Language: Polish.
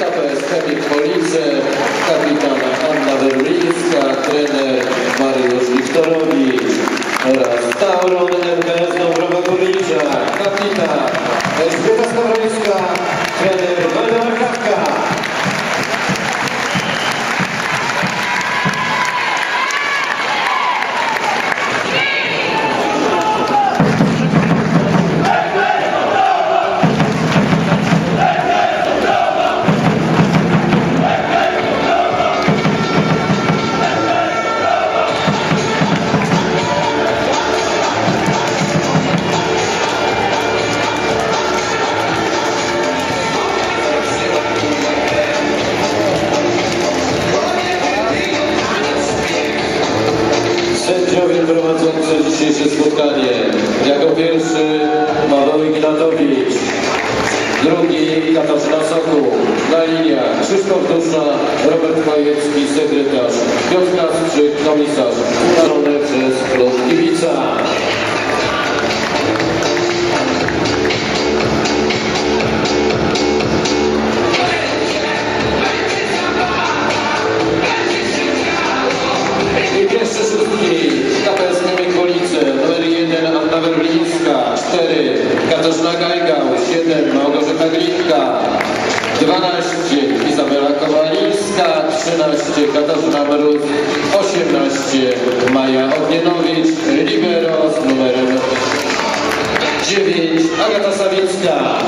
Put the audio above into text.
KPS Chemik Police, kapitan Anna Werlińska, trener Mariusz Wiktorowicz oraz Tauron MKS Dąbrowa Górnicza, kapitan Elżbieta Skowrońska, trener spotkanie. Jako pierwszy Paweł Ignatowicz. Drugi Katarzyna Sokół. Na liniach Krzysztof Dusza, Robert Chojecki, sekretarz. Piotr Kasprzyk, komisarz. Uważony przez klub Kibica. 12 Izabela Kowalińska, 13 Katarzyna Mróz, 18 Maja Ognienowicz, Libero z numerem 9 Agata Sawicka.